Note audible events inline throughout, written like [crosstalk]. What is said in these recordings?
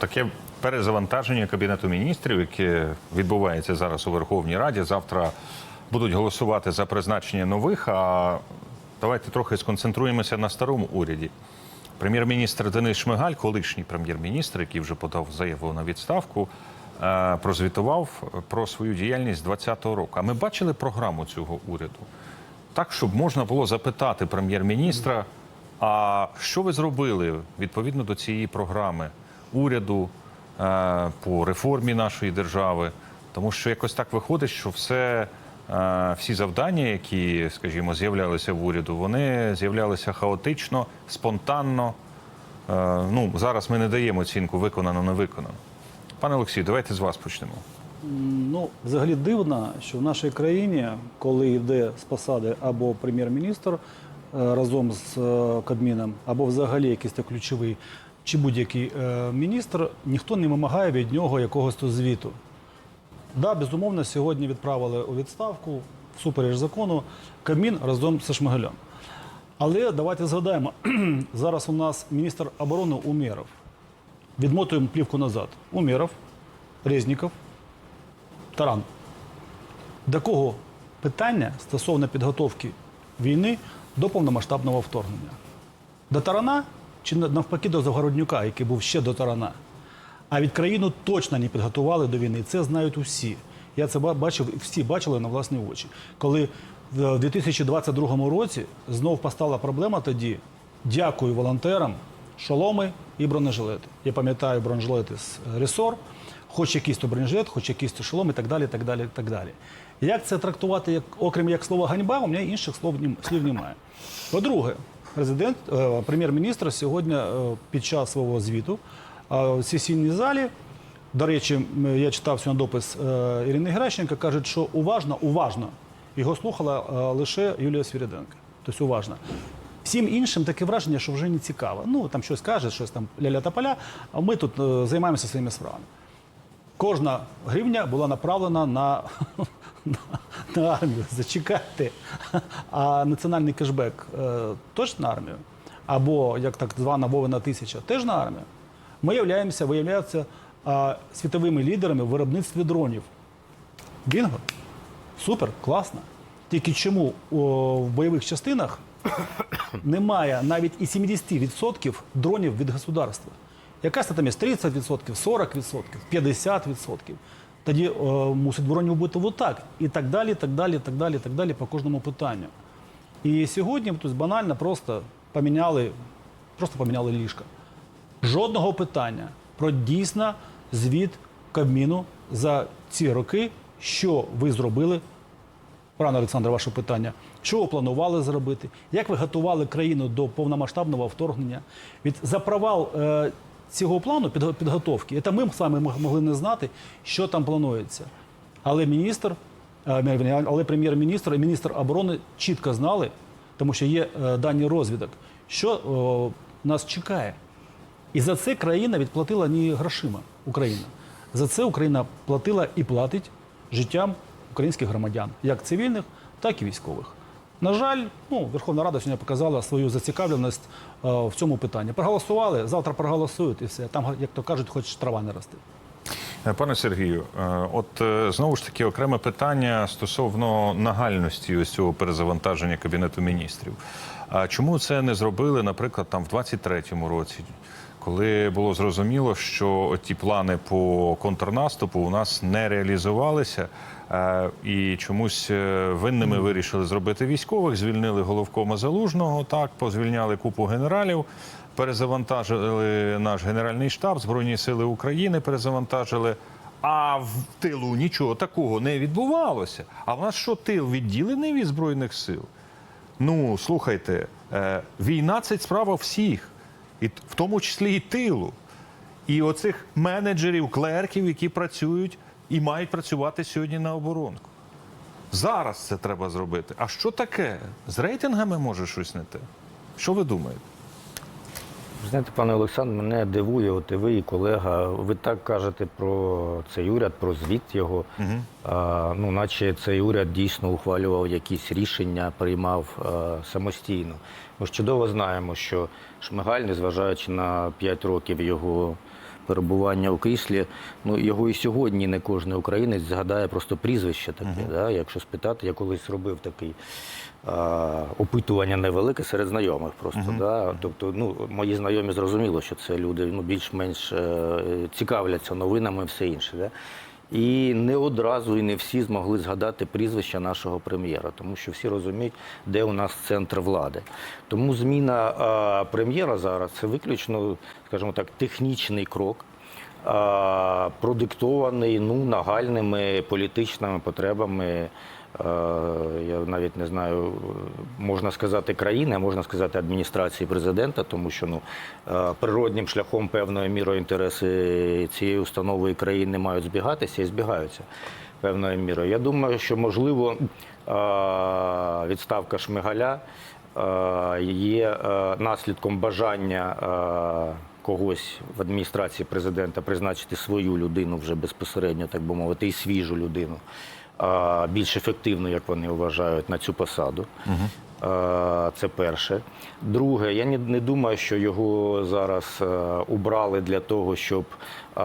таке перезавантаження кабінету міністрів, яке відбувається зараз у Верховній Раді. Завтра будуть голосувати за призначення нових. А давайте трохи сконцентруємося на старому уряді. Прем'єр-міністр Денис Шмигаль, колишній прем'єр-міністр, який вже подав заяву на відставку, е, прозвітував про свою діяльність 2020 року. А ми бачили програму цього уряду так, щоб можна було запитати прем'єр-міністра, а що ви зробили відповідно до цієї програми уряду е, по реформі нашої держави? Тому що якось так виходить, що все, е, всі завдання, які, скажімо, з'являлися в уряду, вони з'являлися хаотично, спонтанно. Е, ну, зараз ми не даємо оцінку виконано, не виконано. Пане Олексію, давайте з вас почнемо. Ну, взагалі дивно, що в нашій країні, коли йде з посади або прем'єр-міністр разом з Кабміном, або взагалі якийсь ключовий чи будь-який е, міністр, ніхто не вимагає від нього якогось звіту. Да, безумовно, сьогодні відправили у відставку всупереч закону Кабмін разом зі Шмигалем. Але давайте згадаємо, [clears throat] зараз у нас міністр оборони Умєров. Відмотуємо плівку назад. Умєров, Резніков, Таран. До кого питання стосовно підготовки війни до повномасштабного вторгнення? До Тарана чи навпаки до Загороднюка, який був ще до Тарана? А від країну точно не підготували до війни. Це знають усі. Я це бачив, всі бачили на власні очі. Коли в 2022 році знов постала проблема тоді, дякую волонтерам, шоломи і бронежилети. Я пам'ятаю бронежилети з Ресор, хоч якийсь то бронежилет, хоч якийсь то шолом і так далі. так далі, так далі. Як це трактувати, як, окрім як слово ганьба, у мене інших слов, слів немає. По-друге, президент, е, прем'єр-міністр сьогодні е, під час свого звіту е, в сесійній залі. До речі, я читав сьогодні допис Ірини Геращенко, кажуть, що уважно, уважно його слухала лише Юлія Свіріденко. Тобто уважно. Всім іншим таке враження, що вже не цікаво. Ну, там щось каже, щось там ля-ля та поля, а ми тут займаємося своїми справами. Кожна гривня була направлена на, [laughs] на, армію. Зачекайте. А національний кешбек е, теж на армію. Або як так звана Вовина тисяча, теж на армію. Ми являємося, виявляємося а, світовими лідерами в виробництві дронів. Бінго. Супер, класно. Тільки чому в бойових частинах немає навіть і 70% дронів від государства. Там є 30%, 40%, 50%. Тоді е, мусить броню бути отак. І так далі, так далі, так далі, так далі по кожному питанню. І сьогодні тобто, банально просто поміняли, просто поміняли ліжка. Жодного питання про дійсно звіт Кабміну за ці роки, що ви зробили Пане Олександр, ваше питання. Що ви планували зробити? Як ви готували країну до повномасштабного вторгнення? Від за провал е, цього плану підго- підготовки, це ми вами могли не знати, що там планується. Але міністр, е, але прем'єр-міністр і міністр оборони чітко знали, тому що є е, дані розвідок, що нас чекає. І за це країна відплатила не грошима. Україна. За це Україна платила і платить життям українських громадян, як цивільних, так і військових. На жаль, ну, Верховна Рада сьогодні показала свою зацікавленість е, в цьому питанні. Проголосували, завтра проголосують і все. Там, як то кажуть, хоч трава не росте. Е, Пане Сергію, е, от знову ж таки окреме питання стосовно нагальності ось цього перезавантаження кабінету міністрів. А чому це не зробили, наприклад, там в 23-му році, коли було зрозуміло, що ті плани по контрнаступу у нас не реалізувалися, е, і чомусь е, винними вирішили зробити військових, звільнили головкома залужного, так позвільняли купу генералів. Перезавантажили наш генеральний штаб, Збройні сили України перезавантажили. А в тилу нічого такого не відбувалося. А в нас що тил відділений від збройних сил? Ну слухайте, е, війна це справа всіх, і в тому числі і тилу. І оцих менеджерів, клерків, які працюють і мають працювати сьогодні на оборонку. Зараз це треба зробити. А що таке? З рейтингами може щось не те? Що ви думаєте? Знаєте, пане Олександр, мене дивує, от і ви, і колега. Ви так кажете про цей уряд, про звіт його. А, ну, наче цей уряд дійсно ухвалював якісь рішення, приймав а, самостійно. Ми ж чудово знаємо, що Шмигаль, незважаючи на 5 років його перебування у кріслі, ну його і сьогодні не кожен українець згадає просто прізвище таке. Да? Якщо спитати, я колись робив такий а, опитування невелике серед знайомих просто. Да? Тобто, ну, мої знайомі зрозуміло, що це люди ну, більш-менш е, цікавляться новинами і все інше. Да? І не одразу і не всі змогли згадати прізвище нашого прем'єра, тому що всі розуміють, де у нас центр влади. Тому зміна прем'єра зараз це виключно, скажімо так, технічний крок, продиктований ну, нагальними політичними потребами. Е, Я навіть не знаю, можна сказати країни, а можна сказати адміністрації президента, тому що ну е, природнім шляхом певною мірою інтереси цієї установи і країни мають збігатися і збігаються певною мірою. Я думаю, що можливо е, відставка Шмигаля є наслідком бажання. Когось в адміністрації президента призначити свою людину вже безпосередньо, так би мовити, і свіжу людину, більш ефективну, як вони вважають, на цю посаду. Це перше. Друге, я не, думаю, що його зараз е, убрали для того, щоб е,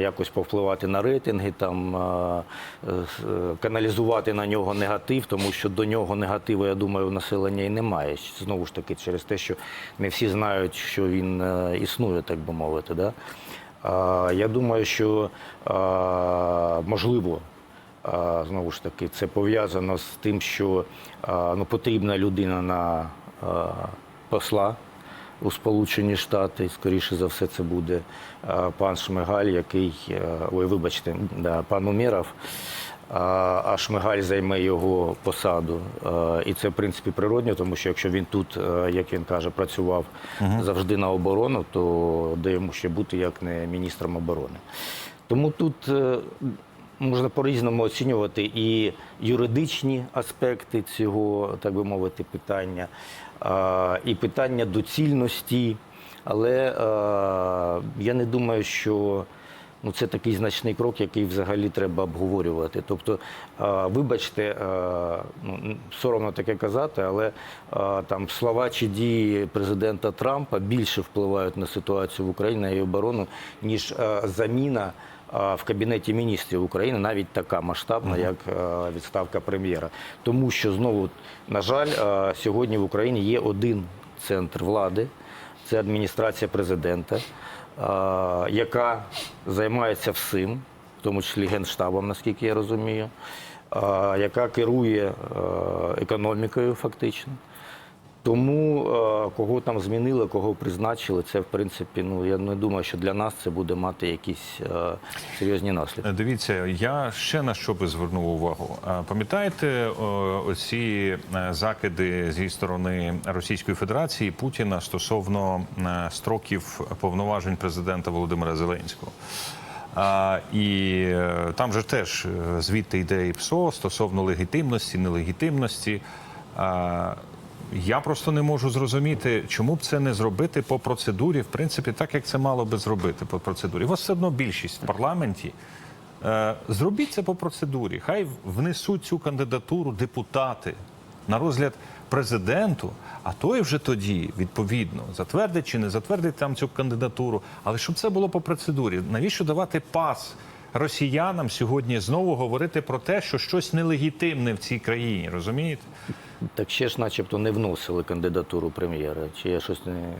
якось повпливати на рейтинги, там е, каналізувати на нього негатив, тому що до нього негативу, я думаю, у населення і немає. Знову ж таки, через те, що не всі знають, що він існує, так би мовити. Да? Я думаю, що можливо. Знову ж таки, це пов'язано з тим, що ну, потрібна людина на посла у Сполучені Штати. І, Скоріше за все, це буде пан Шмигаль, який, е, ой, вибачте, да, пан Умєров, а, Шмигаль займе його посаду. І це, в принципі, природньо, тому що якщо він тут, е, як він каже, працював завжди на оборону, то де йому ще бути як не міністром оборони. Тому тут е, можна по-різному оцінювати і юридичні аспекти цього, так би мовити, питання, і питання доцільності. Але я не думаю, що ну, це такий значний крок, який взагалі треба обговорювати. Тобто, вибачте, ну, соромно таке казати, але там слова чи дії президента Трампа більше впливають на ситуацію в Україні її оборону, ніж заміна в кабінеті міністрів України навіть така масштабна, як відставка прем'єра. Тому що знову, на жаль, сьогодні в Україні є один центр влади, це адміністрація президента, яка займається всім, в тому числі генштабом, наскільки я розумію, яка керує економікою фактично. Тому е, кого там змінили, кого призначили, це в принципі, ну я не думаю, що для нас це буде мати якісь е, серйозні наслідки. Дивіться, я ще на що би звернув увагу. Е, Пам'ятаєте оці закиди зі сторони Російської Федерації Путіна стосовно строків повноважень президента Володимира Зеленського? А, і там же теж звідти йде і ПСО стосовно легітимності, нелегітимності. А, я просто не можу зрозуміти, чому б це не зробити по процедурі, в принципі, так як це мало би зробити по процедурі. У вас все одно більшість в парламенті. Е, Зробіть це по процедурі. Хай внесуть цю кандидатуру депутати на розгляд президенту, а той вже тоді відповідно затвердить чи не затвердить там цю кандидатуру. Але щоб це було по процедурі, навіщо давати пас росіянам сьогодні знову говорити про те, що щось нелегітимне в цій країні, розумієте? Так ще ж, начебто, не вносили кандидатуру прем'єра, чи я щось не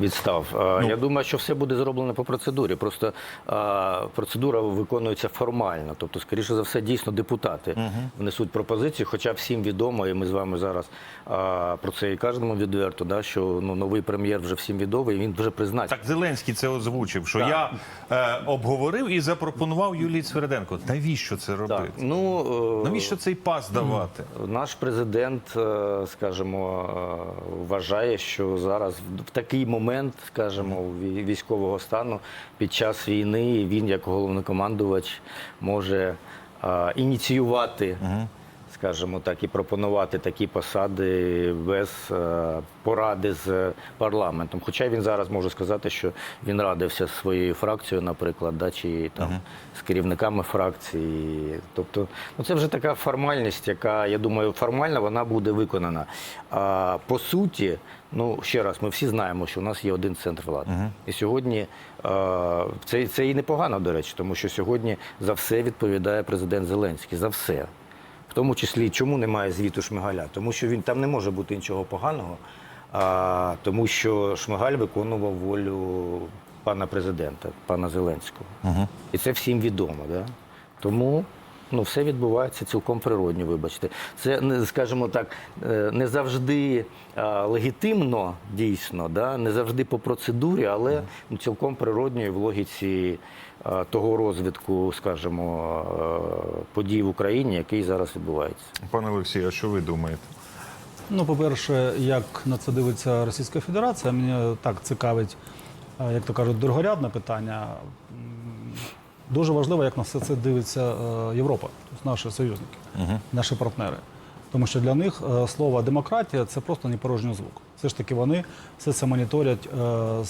відстав. Ну. я думаю, що все буде зроблено по процедурі. Просто а, процедура виконується формально. Тобто, скоріше за все, дійсно депутати внесуть пропозицію. Хоча всім відомо, і ми з вами зараз а, про це і кажемо відверто, да, що ну, новий прем'єр вже всім відомий, і він вже призначений. Так Зеленський це озвучив, що я е, обговорив і запропонував Юлії Цвереденко. Навіщо це робити? Так, ну, е, Навіщо цей пас давати? Наш президент, е, скажімо, е, вважає, що зараз в такий момент, скажімо, вій- військового стану. Під час війни він, як головнокомандувач, може ініціювати, скажімо так, і пропонувати такі посади без е, поради з парламентом. Хоча він зараз може сказати, що він радився зі своєю фракцією, наприклад, да, чи там з керівниками фракції. Тобто, ну це вже така формальність, яка, я думаю, формально вона буде виконана. А по суті, ну ще раз, ми всі знаємо, що у нас є один центр влади. І сьогодні е, це, це і непогано, до речі, тому що сьогодні за все відповідає президент Зеленський. За все. Тому числі, чому немає звіту Шмигаля? Тому що він там не може бути нічого поганого, а, тому що Шмигаль виконував волю пана президента, пана Зеленського. Угу. І це всім відомо. Да? Тому ну, все відбувається цілком природньо, вибачте. Це, не- скажімо так, е, не завжди легітимно, дійсно, да? не завжди по процедурі, але ну, цілком природньо і в логіці того розвитку, скажімо, подій в Україні, який зараз відбувається. Пане Олексію, а що ви думаєте? Ну, по-перше, як на це дивиться Російська Федерація, мені так цікавить, як то кажуть, другорядне питання. Дуже важливо, як на все це дивиться е, Європа, тобто наші союзники, наші партнери. Тому що для них е, слово демократія це просто не порожній звук. Все ж таки вони все це моніторять, е,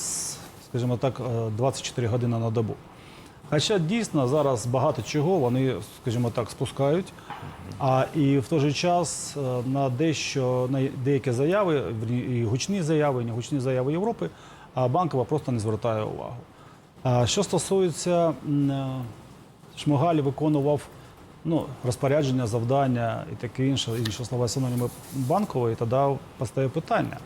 скажімо так, е, 24 години на добу. Хоча дійсно зараз багато чого вони, скажімо так, спускають. А і в той же час на дещо на деякі заяви, і гучні заяви, і не гучні заяви Європи, а банкова просто не звертає увагу. Що стосується е, Шмигаль виконував ну, розпорядження, завдання і таке інше, інші слова синоніми банкової, тоді постає питання.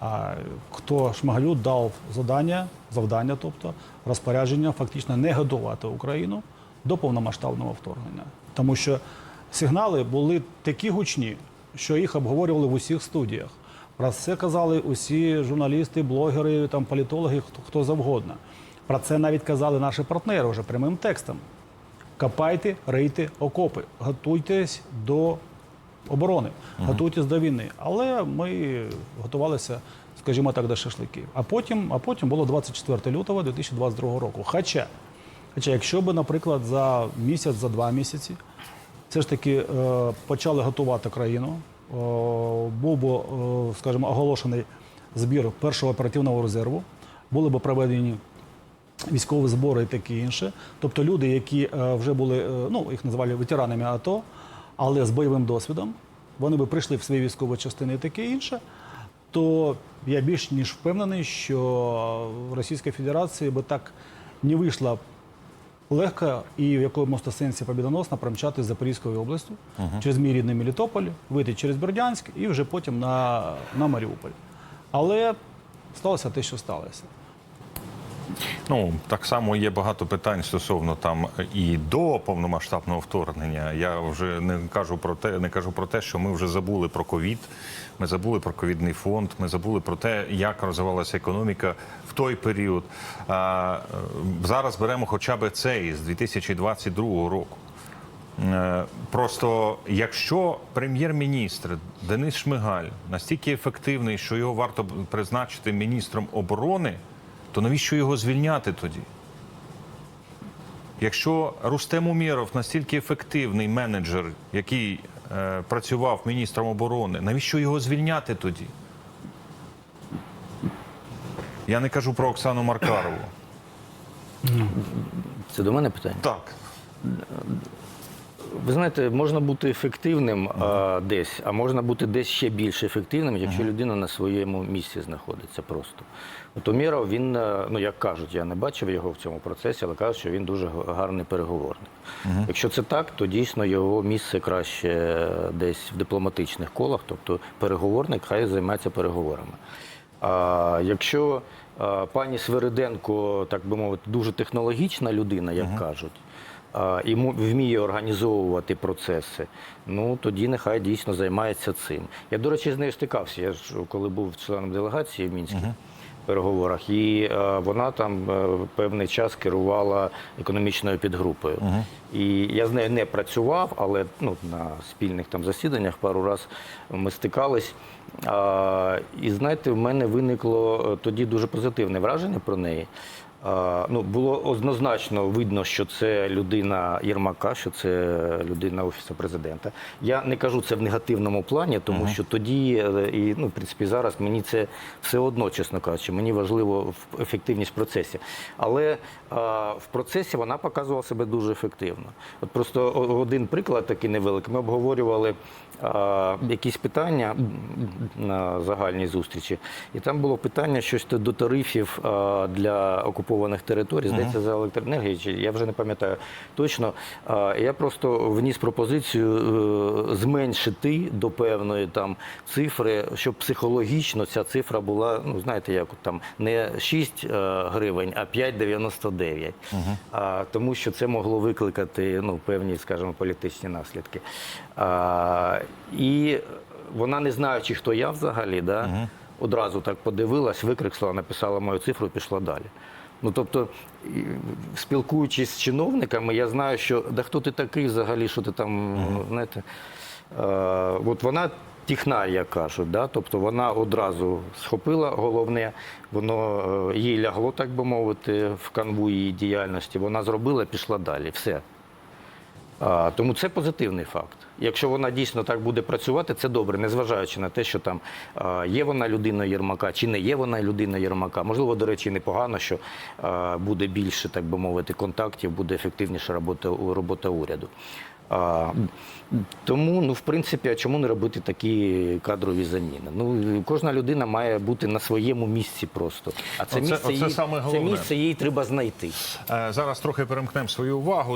А хто Шмигалю дав завдання, завдання, тобто розпорядження фактично не годувати Україну до повномасштабного вторгнення. Тому що сигнали були такі гучні, що їх обговорювали в усіх студіях. Про це казали усі журналісти, блогери, там, політологи, хто, хто завгодно. Про це навіть казали наші партнери вже прямим текстом. Копайте, рийте окопи, готуйтесь до оборони, готуйтесь до війни. Але ми готувалися, скажімо так, до шашликів. А потім, а потім було 24 лютого 2022 року. Хоча, хоча, якщо би, наприклад, за місяць, за два місяці, все ж таки е, почали готувати країну, е, був би, е, скажімо, оголошений збір першого оперативного резерву, були б проведені військові збори і таке інше. Тобто люди, які е, вже були, е, ну їх називали ветеранами АТО, але з бойовим досвідом, вони би прийшли в свої військові частини і таке інше. То я більш ніж впевнений, що Російська Федерація би так не вийшла легко і в якомусь сенсі побідоносно промчати з Запорізькою областю через мій рідний Мелітополь, вийти через Бердянськ і вже потім на, на Маріуполь. Але сталося те, що сталося. Ну так само є багато питань стосовно там і до повномасштабного вторгнення. Я вже не кажу про те, не кажу про те, що ми вже забули про ковід. Ми забули про ковідний фонд. Ми забули про те, як розвивалася економіка в той період. А, е, зараз беремо хоча б цей з 2022 року. Е, Просто якщо прем'єр-міністр Денис Шмигаль настільки ефективний, що його варто призначити міністром оборони, то навіщо його звільняти тоді? Якщо Рустем Умєров настільки ефективний менеджер, який е, працював міністром оборони, навіщо його звільняти тоді? Я не кажу про Оксану Маркарову. Це до мене питання? Так. Ви знаєте, можна бути ефективним а, десь, а можна бути десь ще більш ефективним, якщо людина на своєму місці знаходиться просто. От Умєров, він, е, ну як кажуть, я не бачив його в цьому процесі, але кажуть, що він дуже гарний переговорник. Якщо це так, то дійсно його місце краще десь в дипломатичних колах, тобто переговорник хай займається переговорами. А якщо а, пані Свириденко, так би мовити, дуже технологічна людина, як кажуть, і вміє організовувати процеси, ну тоді нехай дійсно займається цим. Я, до речі, з нею стикався. Я ж коли був членом делегації в Мінській. Переговорах, і е, вона там е, певний час керувала економічною підгрупою. І я з нею не працював, але ну, на спільних там засіданнях пару раз ми стикались. А, і знаєте, в мене виникло е, тоді дуже позитивне враження про неї. Ну, було однозначно видно, що це людина Єрмака, що це людина Офісу президента. Я не кажу це в негативному плані, тому що тоді, е, і ну, в принципі, зараз мені це все одно, чесно кажучи, мені важливо ефективність в процесі. Але а, в процесі вона показувала себе дуже ефективно. От просто один приклад такий невеликий. Ми обговорювали а, якісь питання на загальній зустрічі, і там було питання щось до тарифів а, для окупованих територій, здається, за електроенергію, чи я вже не пам'ятаю точно. Я просто вніс пропозицію е, зменшити до певної там цифри, щоб психологічно ця цифра була, ну знаєте, як там не 6 е, гривень, а 5,99. А, тому що це могло викликати ну, певні, скажімо, політичні наслідки. А, і вона, не знаючи, хто я взагалі, да, одразу так подивилась, викрикнула, написала мою цифру і пішла далі. Ну, тобто, спілкуючись з чиновниками, я знаю, що да хто ти такий взагалі, що ти там, знаєте, е, от вона технар, як кажуть, да? тобто вона одразу схопила головне, воно е, їй лягло, так би мовити, в канву її діяльності. Вона зробила, пішла далі. Все. Тому це позитивний факт. Якщо вона дійсно так буде працювати, це добре, незважаючи на те, що там є вона людиною Єрмака чи не є вона людиною Єрмака. Можливо, до речі, непогано, що буде більше, так би мовити, контактів, буде ефективніша робота, робота уряду. А, тому, ну, в принципі, а чому не робити такі кадрові заміни? Ну, кожна людина має бути на своєму місці просто. А це Оце- місце, оце їй, саме це місце їй треба знайти. Е, Зараз трохи перемкнемо свою увагу.